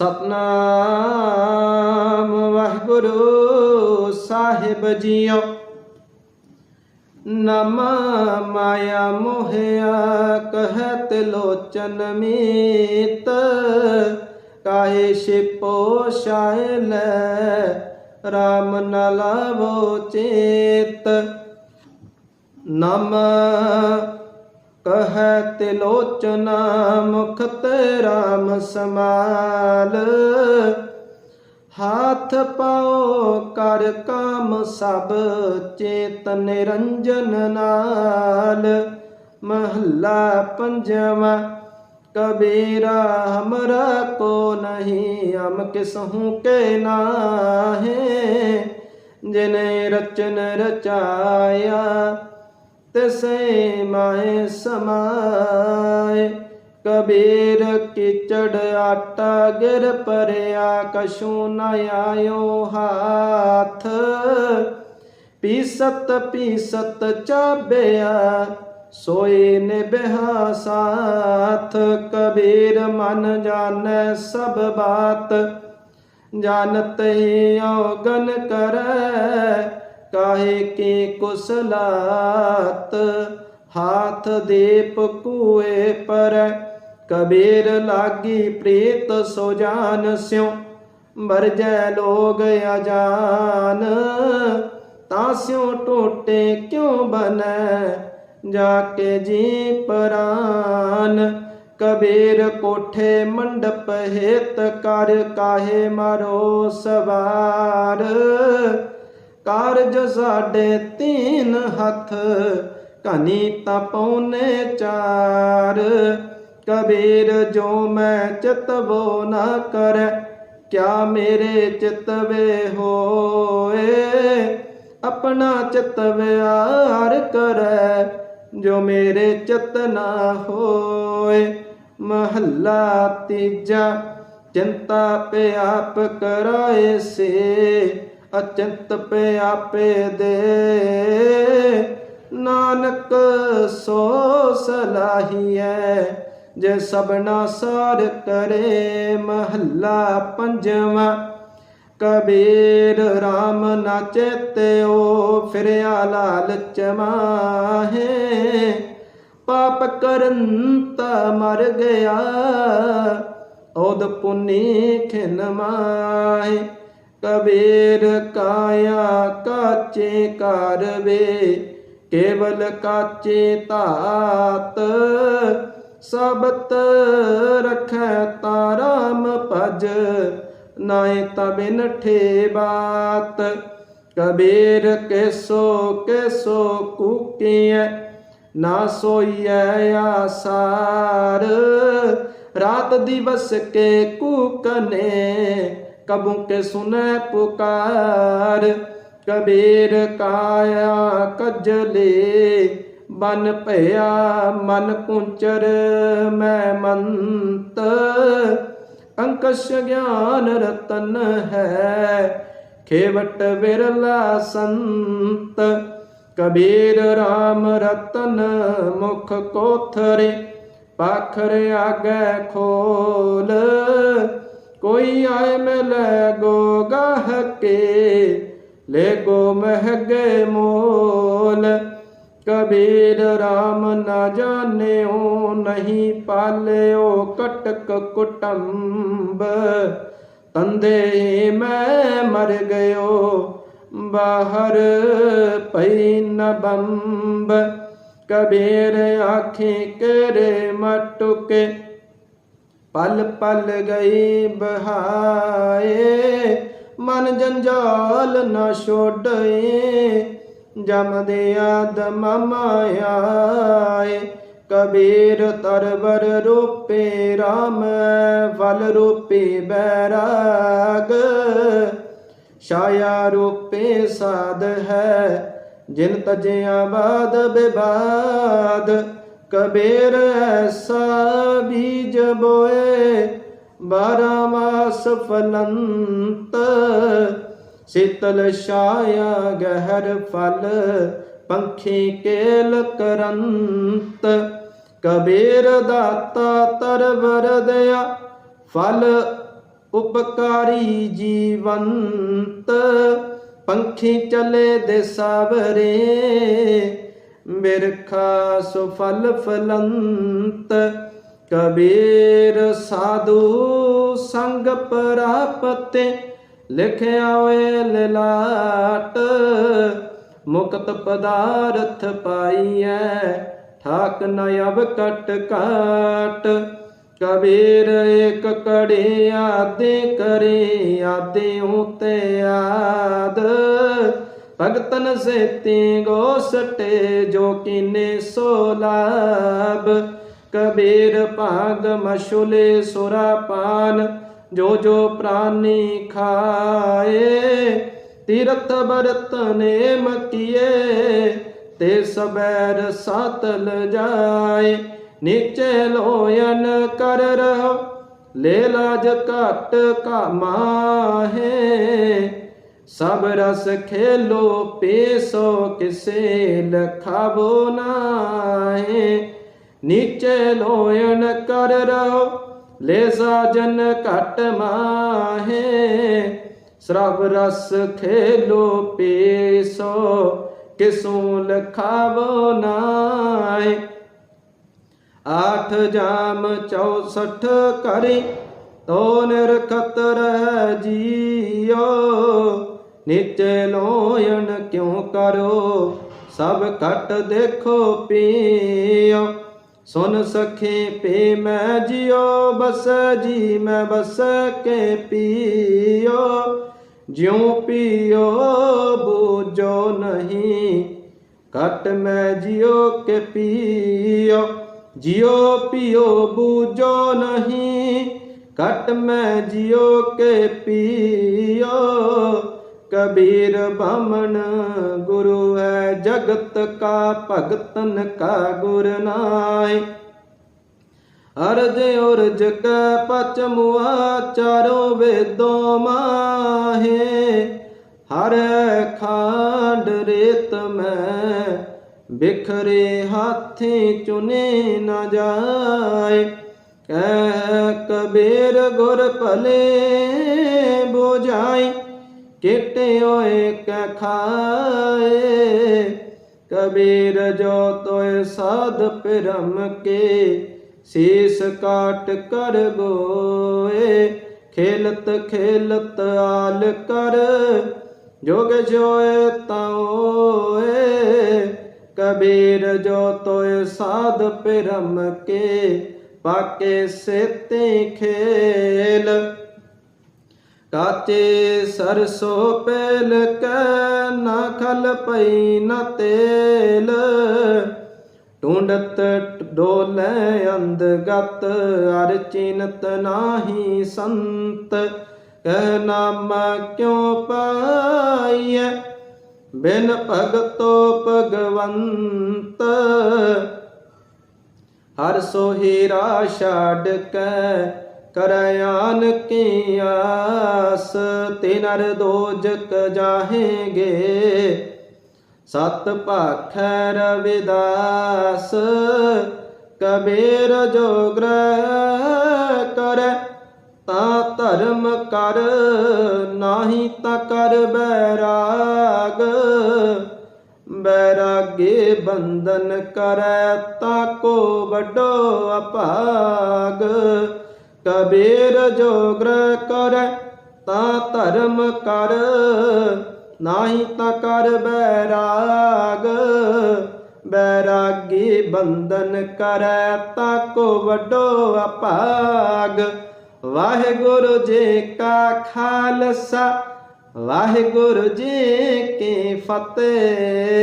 ਸਤਨਾਮ ਵਾਹਿਗੁਰੂ ਸਾਹਿਬ JIO. ਨਮ ਮਾਇਆ ਮੋਹਿਆ ਕਹਿਤ ਲੋਚਨ ਮੀਤ, ਕਾਹੇ ਛਿਪੋ ਸ਼ਾਇਲ ਰਾਮ ਨ ਲਾਵੋ ਚੇਤ। ਨਮ ਕਹਿਤ ਮੁਖ ਤੇ ਰਾਮ ਸਮਾਲ। ਹਾਥ ਪਾਓ ਕਰ ਕਾਮ ਸਭ ਚੇਤ ਨਿਰੰਜਨ ਨਾਲ। ਮਹੱਲਾ ਪੰਜਵਾ, ਕਬੀਰਾ ਹਮਰਾ ਕੋ ਨਹੀਂ, ਹਮ ਕਿਸਹੂ ਕੇ ਨਾਹੇ। ਜਿਨੇ ਰਚਨ ਰਚਾਇਆ ਤਿਸੈ ਮਾਏ ਸਮਾਏ, ਕਬੀਰ ਕੀਚੜ ਆਟਾ ਗਿਰ ਪਰਿਆ ਕਛੂ ਨ ਆਇਓ ਹਾਥ। ਪੀਸਤ ਪੀਸਤ ਚਾਬਿਆ ਸੋਏ ਨੇ ਬਿਹਾ ਸਾਥ। ਕਬੀਰ ਮਨ ਜਾਣੈ ਸਭ ਬਾਤ, ਜਾਣਤ ਔਗਨ ਕਰੈ। ਕਾਹੇ ਕੀ ਕੁਸਲਾਤ ਹਾਥ ਦੇ ਕੂਏ ਪਰ ਕਬੀਰ ਲਾਗੀ ਪ੍ਰੀਤ ਸੋ ਜਾਨ ਸਿਉ। ਮਰਜੈ ਲੋਗ ਅਜਾਨ, ਤਾਂ ਸਿਉ ਟੋਟੇ ਕਿਉ ਬਨੈ? ਜਾ ਕੇ ਜੀ ਪਰਾਨ, ਕਬੀਰ ਕੋਠੇ ਮੰਡਪ ਹੇਤ ਕਰ ਕਾਹੇ ਮਾਰੋ ਸਵਾਰ? ਕਾਰਜ ਸਾਡੇ ਤੀਨ ਹੱਥ ਕਨੀ ਤਾਂ ਪਉਨੇ ਚਾਰ। ਕਬੀਰ ਜੋ ਮੈਂ ਚਿਤਵੋ ਨਾ ਕਰੈ, ਕਿਆ ਮੇਰੇ ਚਿਤਵੇ ਹੋਏ? ਆਪਣਾ ਚਿਤਵਿਆਰ ਕਰੈ, ਜੋ ਮੇਰੇ ਚਿਤ ਨਾ ਹੋਏ। ਮਹੱਲਾ ਤੀਜਾ, ਚਿੰਤਾ ਪੇ ਆਪ ਕਰਾਏ ਸੇ। ਅਚੰਤ ਪੇ ਆਪੇ ਦੇ। ਨਾਨਕ ਸੋ ਸਲਾਹੀਐ, ਜੇ ਸਭਨਾ ਸਾਰ ਕਰੇ ਮਹੱਲਾ ਪੰਜਵਾਂ। ਕਬੀਰ RAM ਨਾ ਚੇਤਿਓ ਫਿਰਿਆ ਲਾਲਚ ਮਾਹੇ। ਪਾਪ ਕਰਨ ਤਾ ਮਰ ਗਿਆ ਔਦ ਪੁਨੀ ਖਿਨ ਮਾਹੇ। ਕਬੀਰ ਕਾਇਆ ਕਾਚੇ ਕਰਵੇ ਕੇਵਲ ਕਾਚੇ ਧਾਤ, ਸਬਤ ਰਖੈ ਤਾਰਾਮ ਭਜ, ਨਾਏ ਤਬਿਨ ਠੇ ਬਾਤ। ਕਬੀਰ ਕੈਸੋ ਕੈਸੋ ਕੂਕੀਐ, ਨਾ ਸੋਈਐ ਆਸਾਰ। ਰਾਤ ਦਿਵਸ ਕੇ ਕੂਕਨੇ ਕਬੂ ਕੇ ਸੁਨੈ ਪੁਕਾਰ, ਕਬੀਰ ਕਾਇਆ ਕਜਲੇ, ਬਨ ਭਇਆ ਮਨ ਕੁੰਚਰ ਮੈਂ ਮੰਤ। ਅੰਕਸ਼ ਗਿਆਨ ਰਤਨ ਹੈ, ਖੇਵਟ ਵਿਰਲਾ ਸੰਤ। ਕਬੀਰ RAM ਰਤਨ ਮੁਖ ਕੋਥਰੇ, ਪਾਖਰ ਆਗੇ ਖੋਲ। ਕੋਈ ਆਏ ਮਿਲੈ ਗੋ ਗਾਹ ਕੇ, ਲੈ ਗੋ ਮਹਿਗੇ ਮੋਲ। ਕਬੀਰ RAM ਨਾ ਜਾਣਿਓ, ਨਹੀਂ ਪਾਲਿਓ ਕਟਕ ਕੁਟੰਬ। ਤੰਦੇ ਮੈਂ ਮਰ ਗਇਓ, ਬਾਹਰ ਪਈ ਨ ਬੰਬ। ਕਬੀਰ ਆਖੇ ਕਰੇ ਮਟੁਕੇ ਪਲ ਪਲ ਗਈ ਬਹਾਏ, ਮਨ ਜੰਜਾਲ ਨਾ ਛੋੜਏ ਜਮਦੇ ਆਦਮ ਮਾਇਆਏ, ਕਬੀਰ ਤਰਵਰ ਰੂਪੇ RAM ਫਲ ਰੂਪੇ ਬੈਰਾਗ। ਛਾਇਆ ਰੂਪੇ ਸਾਧ ਹੈ, ਜਿਨ ਤਜਿਆ ਬਾਦ ਬਿਬਾਦ। ਕਬੀਰ ਐਸਾ ਬੀਜ ਬੋਏ, ਬਾਰਾਂ ਮਾਸ ਫਲੰਤ ਸੀਤਲ ਛਾਇਆ ਗਹਿਰ ਫਲ, ਪੰਖੀ ਕੇਲ ਕਰੰਤ। ਕਬੀਰ ਦਾਤਾ ਤਰਵਰ ਦਇਆ ਫਲ ਉਪਕਾਰੀ ਜੀਵੰਤ। ਪੰਖੀ ਚਲੇ ਦੇ ਸਾਵਰੇ ਮਿਰਖਾ ਸੁਫਲ ਫਲੰਤ, ਕਬੀਰ ਸਾਧੂ ਸੰਗ ਪ੍ਰਾਪਤੇ, ਲਿਖਿਆ ਵੇ ਲਲਾਟ, ਮੁਕਤ ਪਦਾਰਥ ਪਾਈਐ, ਠਾਕ ਨ ਅਬ ਕਟ ਕਾਟ। ਕਬੀਰ ਇੱਕ ਕੜੇ ਆਦੇ ਕਰੇ, ਆਦੇ ਉਤੇ ਆਦ। ਭਗਤਨ ਸੇਤੀ ਗੋ ਸਟੇ, ਜੋ ਕਿਨੇ ਸੋ ਲਾਭ। ਕਬੀਰ ਭਾਗ ਮਸ਼ੁਲੇ ਸੁਰਾ ਪਾਨ, ਜੋ ਜੋ ਪ੍ਰਾਨੀ ਖਾਏ। ਤੀਰਥ ਬਰਤ ਨੇਮ ਕੀਏ ਤੇ ਸਬੈਰ ਸਾਤਲ ਜਾਏ। ਨੀਚੇ ਲੋਇਨ ਕਰ ਰਹੋ, ਲੈ ਲਾਜ ਘਟ ਕਾਮਾਹੇ ਸਭ ਰਸ ਖੇਲੋ, ਪੇਸੋ, ਕਿਸੇ ਲਖਾਵੋ ਨਾਹੇ। ਨੀਚੇ ਲੋਇਨ ਕਰ ਰਹੋ ਲੈ ਸਾਜਨ ਘਟ ਮਾਹੇ। ਸਰਬ ਰਸ ਖੇਲੋ, ਪੇਸੋ, ਕਿਸੂ ਲਖਾਵੋ ਨਾਹੇ। ਆਠ ਜਾਮ 64 ਕਰੀ ਤੋ ਨਿਰਖਤ ਰਹਿ ਜੀਓ। ਨੀਚੇ ਲੋਇਣ ਕਿਉ ਕਰੋ? ਸਭ ਘਟ ਦੇਖੋ ਪੀਓ। ਸੁਨ ਸਖੇ ਪੇ ਮੈਂ ਜਿਉ, ਬਸ ਜੀ ਮੈਂ ਬਸ ਕੇ ਪੀਓ। ਜਿਉ ਪੀਓ, ਬੂਝੋ ਨਹੀਂ, ਘਟ ਮੈਂ ਜਿਉ ਕੇ ਪੀਓ। ਜਿਉ ਪੀਓ, ਬੂਝੋ ਨਹੀਂ, ਘਟ ਮੈਂ ਜਿਉ ਕੇ ਪੀਓ। ਕਬੀਰ ਬਾਮਣ ਗੁਰੂ ਹੈ, ਜਗਤ ਕਾ ਭਗਤਨ ਕਾ ਗੁਰ ਨਾਏ ਅਰਜ ਉਰਜ ਕੈ ਪਚ ਮੁਆ ਚਾਰੋ ਵੇਦੋ ਮਾਹੇ। ਹਰ ਖਾਂਡ ਰੇਤ ਮੈਂ ਬਿਖਰੇ ਹਾਥੀ ਚੁਨੇ ਨਾ ਜਾਏ। ਕਹਿ ਕਬੀਰ ਗੁਰ ਭਲੇ ਬੁਝਾਈ। ਕਿਟੇ ਓਏ ਕੈ ਖਾਏ, ਕਬੀਰ ਜੋ ਤੋਏ ਸਾਧ ਪਰਮ ਕੇ, ਸੀਸ ਕਾਟ ਕਰ ਗੋਏ, ਖੇਲਤ ਖੇਲਤ ਆਲ ਕਰ, ਜੋਗ ਜੋਏ ਤਾਓਏ ਕਬੀਰ ਜੋ ਤੋਏ ਸਾਧ ਪਰਮ ਕੇ, ਪਾਕੇ ਸੇਤੇ ਖੇਲ। ਕਾਚੇ ਸਰਸੋ ਪਹਿਲ ਕੈ ਨਾ ਖਲ ਪਈ ਨਾ ਤੇਲ। ਟੁੰਡਤ ਡੋਲੇ ਅੰਧਗਤ ਅਰ ਚਿਨਤ ਨਾਹੀ ਸੰਤ। ਕਹਿ ਨਾਮ ਕਿਉ ਪਾਈਐ? ਬਿਨ ਭਗਤੋ ਭਗਵੰਤ। ਹਰ ਸੋਹੀਰਾ ਛਾੜ ਕੈ ਕਰਆਨ ਕੀ ਆਸ ਤੇ ਨਰ ਦੋਜਕ ਜਾਹੇਗੇ। ਸਤ ਭਾਖੈ ਰਵਿਦਾਸ ਕਬੀਰ ਜੋਗਰ ਕਰੈ, ਤਾ ਧਰਮ ਕਰ ਨਾਹੀ ਤਾ ਕਰ ਬੈਰਾਗ। ਬੈਰਾਗੇ ਬੰਧਨ ਕਰੈ ਤਾ ਕੋ ਵੱਡੋ ਅਭਾਗ। ਕਬੀਰ ਜੋਗਰ ਕਰ, ਤਾਂ ਧਰਮ ਕਰ। ਨਾਹੀ ਤਾ ਕਰ ਬੈਰਾਗ, ਬੈਰਾਗੀ ਬੰਧਨ ਕਰੈ, ਤਾ ਕੋ ਵੱਡੋ ਅਭਾਗ ਵਾਹਿਗੁਰੂ ਜੀ ਕਾ ਖਾਲਸਾ, ਵਾਹਿਗੁਰੂ ਜੀ ਕੀ ਫਤਿਹ।